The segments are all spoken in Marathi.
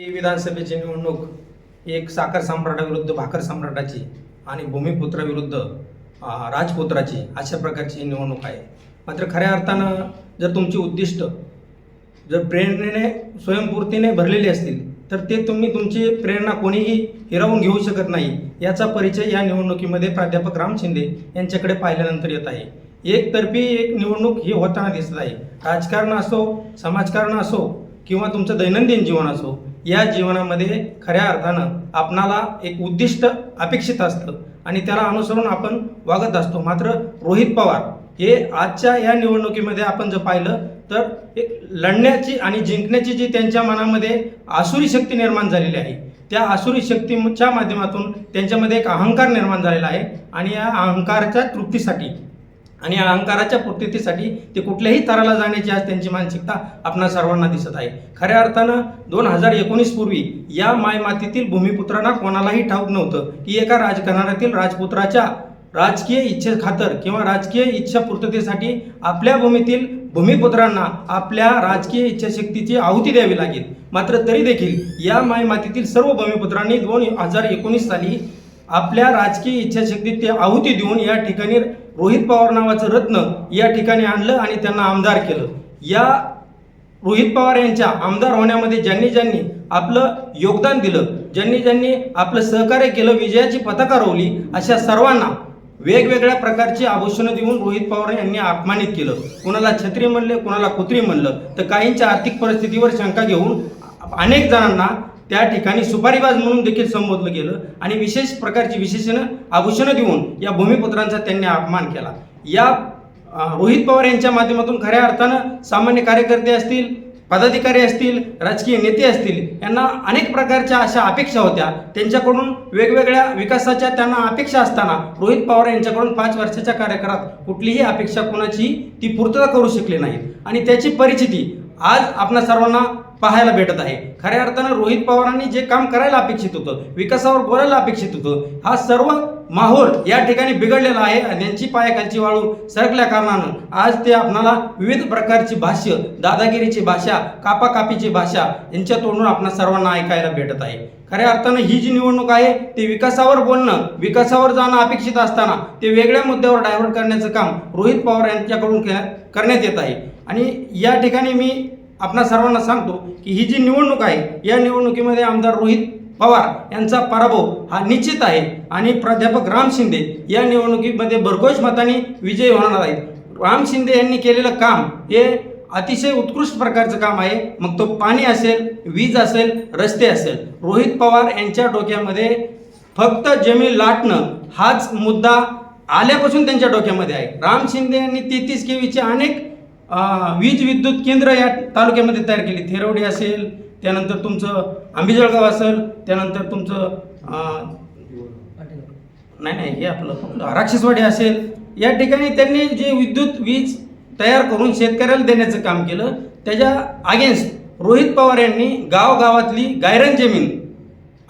ही विधानसभेची निवडणूक एक साखर सम्राटाविरुद्ध भाकर सम्राटाची आणि भूमिपुत्राविरुद्ध राजपुत्राची अशा प्रकारची ही निवडणूक आहे. मात्र खऱ्या अर्थानं जर तुमची उद्दिष्ट जर प्रेरणेने स्वयंपूर्तीने भरलेली असतील तर ते तुम्ही तुमची प्रेरणा कोणीही हिरावून घेऊ शकत नाही याचा परिचय या निवडणुकीमध्ये प्राध्यापक राम शिंदे यांच्याकडे पाहिल्यानंतर येत आहे. एकतर्फी एक निवडणूक ही होताना दिसत आहे. राजकारण असो समाजकारण असो किंवा तुमचं दैनंदिन जीवन असो या जीवनामध्ये खऱ्या अर्थानं आपणाला एक उद्दिष्ट अपेक्षित असतं आणि त्याला अनुसरून आपण वागत असतो. मात्र रोहित पवार हे आजच्या या निवडणुकीमध्ये आपण जर पाहिलं तर एक लढण्याची आणि जिंकण्याची जी त्यांच्या मनामध्ये आसुरी शक्ती निर्माण झालेली आहे त्या आसुरी शक्तीच्या माध्यमातून त्यांच्यामध्ये एक अहंकार निर्माण झालेला आहे आणि या अहंकाराच्या तृप्तीसाठी आणि अहंकाराच्या पूर्ततेसाठी ते कुठल्याही तराला जाण्याची आज त्यांची मानसिकता आपणा सर्वांना दिसत आहे. खऱ्या अर्थानं दोन हजार एकोणीस पूर्वी या मायमातीतील भूमिपुत्रांना कोणालाही ठाऊक नव्हतं की एका राजकारणातील राजपुत्राच्या राजकीय इच्छे खातर किंवा राजकीय इच्छा पूर्ततेसाठी आपल्या भूमीतील भूमिपुत्रांना आपल्या राजकीय इच्छाशक्तीची आहुती द्यावी लागेल. मात्र तरी देखील या मायमातीतील सर्व भूमिपुत्रांनी दोन हजार एकोणीस साली आपल्या राजकीय इच्छाशक्तीत ते आहुती देऊन या ठिकाणी रोहित पवार नावाचं रत्न या ठिकाणी आणलं आणि त्यांना आमदार केलं. या रोहित पवार यांच्या आमदार होण्यामध्ये ज्यांनी ज्यांनी आपलं योगदान दिलं ज्यांनी ज्यांनी आपलं सहकार्य केलं विजयाची पताका रोवली अशा सर्वांना वेगवेगळ्या प्रकारची आभूषणं देऊन रोहित पवार यांनी अपमानित केलं. कुणाला छत्री म्हणले कुणाला कुत्री म्हणलं तर काहींच्या आर्थिक परिस्थितीवर शंका घेऊन अनेक जणांना त्या ठिकाणी सुपारीबाज म्हणून देखील संबोधलं गेलं आणि विशेष प्रकारची विशेषणं आभूषणं देऊन या भूमिपुत्रांचा त्यांनी अपमान केला. या रोहित पवार यांच्या माध्यमातून खऱ्या अर्थानं सामान्य कार्यकर्ते असतील पदाधिकारी असतील राजकीय नेते असतील यांना अनेक प्रकारच्या अशा अपेक्षा होत्या. त्यांच्याकडून वेगवेगळ्या विकासाच्या त्यांना अपेक्षा असताना रोहित पवार यांच्याकडून पाच वर्षाच्या कार्यकाळात कुठलीही अपेक्षा कोणाची ती पूर्तता करू शकली नाहीत. आणि त्याची परिस्थिती आज आपणा सर्वांना पाहायला भेटत आहे. खऱ्या अर्थानं रोहित पवारांनी जे काम करायला अपेक्षित होतं विकासावर बोलायला अपेक्षित होतं हा सर्व माहोल या ठिकाणी बिघडलेला आहे आणि त्यांची पायाखालची वाळू सरकल्या कारणानं आज ते आपणाला विविध प्रकारची भाष्य दादागिरीची भाषा कापाकापीची भाषा यांच्या तोंडून आपणा सर्वांना ऐकायला भेटत आहे. खऱ्या अर्थानं ही जी निवडणूक आहे ते विकासावर बोलणं विकासावर जाणं अपेक्षित असताना ते वेगळ्या मुद्द्यावर डायव्हर्ट करण्याचं काम रोहित पवार यांच्याकडून करण्यात येत आहे. आणि या ठिकाणी मी आपणा सर्वांना सांगतो की ही जी निवडणूक आहे या निवडणुकीमध्ये आमदार रोहित पवार यांचा पराभव हा निश्चित आहे आणि प्राध्यापक राम शिंदे या निवडणुकीमध्ये भरघोष मताने विजयी होणार आहेत. राम शिंदे यांनी केलेलं काम हे अतिशय उत्कृष्ट प्रकारचं काम आहे. मग तो पाणी असेल वीज असेल रस्ते असेल रोहित पवार यांच्या डोक्यामध्ये फक्त जमीन लाटणं हाच मुद्दा आल्यापासून त्यांच्या डोक्यामध्ये आहे. राम शिंदे यांनी तेहतीस केवीचे अनेक वीज विद्युत केंद्र या तालुक्यामध्ये तयार केली. थेरवडी असेल त्यानंतर तुमचं आंबेजळगाव असेल त्यानंतर तुमचं नाही नाही हे आपलं राक्षसवाडी असेल. या ठिकाणी त्यांनी जे विद्युत वीज तयार करून शेतकऱ्याला देण्याचं काम केलं त्याच्या अगेन्स्ट रोहित पवार यांनी गावगावातली गायरन जमीन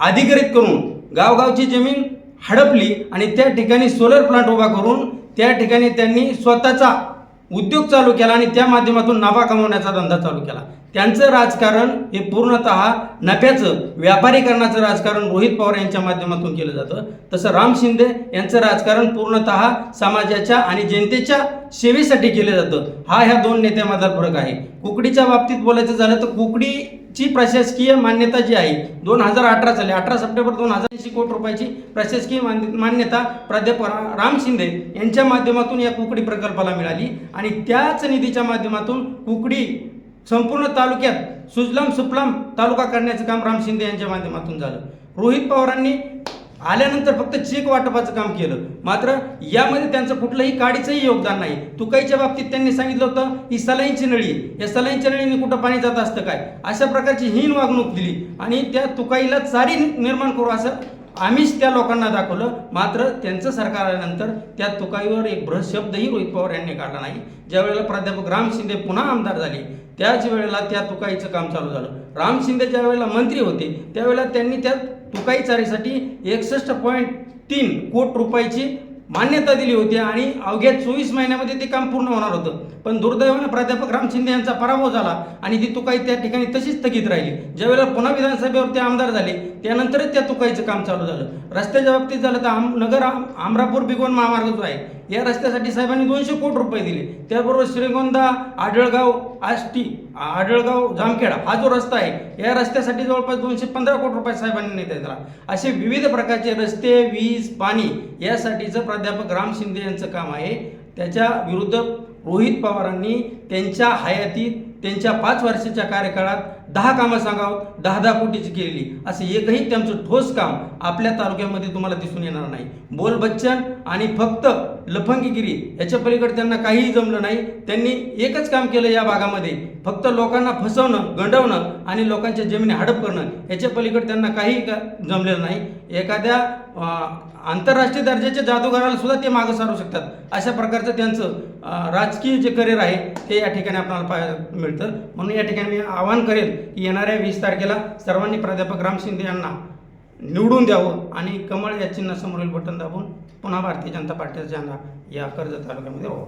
अधिग्रहित करून गावगावची जमीन हडपली आणि त्या ठिकाणी सोलर प्लांट उभा करून त्या ठिकाणी त्यांनी स्वतःचा उद्योग चालू केला आणि त्या माध्यमातून नफा कमवण्याचा धंदा चालू केला. त्यांचं राजकारण हे पूर्णतः नफ्याचं व्यापारीकरणाचं राजकारण रोहित पवार यांच्या माध्यमातून केलं जातं. तसं राम शिंदे यांचं राजकारण पूर्णतः समाजाच्या आणि जनतेच्या सेवेसाठी केलं जातं. हा ह्या दोन नेत्यामधला फरक आहे. कुकडीच्या बाबतीत बोलायचं झालं तर कुकडीची प्रशासकीय मान्यता जी आहे दोन हजार अठरा साली अठरा सप्टेंबर दोन हजार ऐंशी कोटी रुपयाची प्रशासकीय मान्यता प्राध्यापक राम शिंदे यांच्या माध्यमातून या कुकडी प्रकल्पाला मिळाली. आणि त्याच निधीच्या माध्यमातून कुकडी संपूर्ण तालुक्यात सुजलाम सुफलाम तालुका करण्याचं काम राम शिंदे यांच्या माध्यमातून झालं. रोहित पवारांनी आल्यानंतर फक्त चेक वाटपाचं काम केलं. मात्र यामध्ये त्यांचं कुठलंही काडीचंही योगदान नाही. तुकाईच्या बाबतीत त्यांनी सांगितलं होतं ही सलाईंची नळी या सलाईंच्या नळीने कुठं पाणी जात असतं काय? अशा प्रकारची हीन वागणूक दिली आणि त्या तुकाईला चारी निर्माण करू असं आम्हीच त्या लोकांना दाखवलं. मात्र त्यांचं सरकार आल्यानंतर त्या तुकाईवर एक बृहत शब्दही रोहित पवार यांनी काढला नाही. ज्या वेळेला प्राध्यापक राम शिंदे पुन्हा आमदार झाले त्याच वेळेला त्या तुकाईचं काम चालू झालं. राम शिंदे ज्या वेळेला मंत्री होते त्यावेळेला त्यांनी त्या तुकाई चारीसाठी एकसष्ट पॉईंट तीन कोट रुपयाची मान्यता दिली होती आणि अवघ्या चोवीस महिन्यामध्ये ते काम पूर्ण होणार होतं. पण दुर्दैवानं प्राध्यापक राम शिंदे यांचा पराभव झाला आणि ती तुकाई त्या ठिकाणी तशीच स्थगित राहिली. ज्यावेळेला पुन्हा विधानसभेवर ते आमदार झाले त्यानंतरच त्या तुकाईचं काम चालू झालं. रस्त्याच्या बाबतीत झालं तर आम नगर आम- आमरापूर बिगोन महामार्ग जो आहे या रस्त्यासाठी साहेबांनी दोनशे कोटी रुपये दिले. त्याचबरोबर श्रीगोंदा आडळगाव आष्टी आडळगाव जामखेडा हा जो रस्ता आहे या रस्त्यासाठी जवळपास दोनशे पंधरा कोटी रुपये साहेबांनी नेता दिला. असे विविध प्रकारचे रस्ते वीज पाणी यासाठीचं प्राध्यापक राम शिंदे यांचं काम आहे. त्याच्या विरुद्ध रोहित पवारांनी त्यांच्या हयातीत त्यांच्या पाच वर्षाच्या कार्यकाळात दहा कामं सांगावं दहा दहा कोटीची केलेली असं एकही त्यांचं ठोस काम आपल्या तालुक्यामध्ये तुम्हाला दिसून येणार नाही. बोल बच्चन आणि फक्त लफंगीगिरी याच्या पलीकडे त्यांना काहीही जमलं नाही. त्यांनी एकच काम केलं या भागामध्ये फक्त लोकांना फसवणं गंडवणं आणि लोकांच्या जमिनी हडप करणं याच्या पलीकडे त्यांना काही का- जमलेलं नाही. एखाद्या आंतरराष्ट्रीय दर्जाच्या जादूगाराला सुद्धा ते मागं सारू शकतात. अशा प्रकारचं त्यांचं राजकीय जे करिअर आहे ते या ठिकाणी आपल्याला पाहायला मिळतं. म्हणून या ठिकाणी मी आवाहन करेल येणाऱ्या वीस तारखेला सर्वांनी प्राध्यापक राम शिंदे यांना निवडून द्यावं आणि कमळ या चिन्हासमोरील बटन दाबून पुन्हा भारतीय जनता पार्टीचा झेंडा या कर्जत तालुक्यामध्ये हो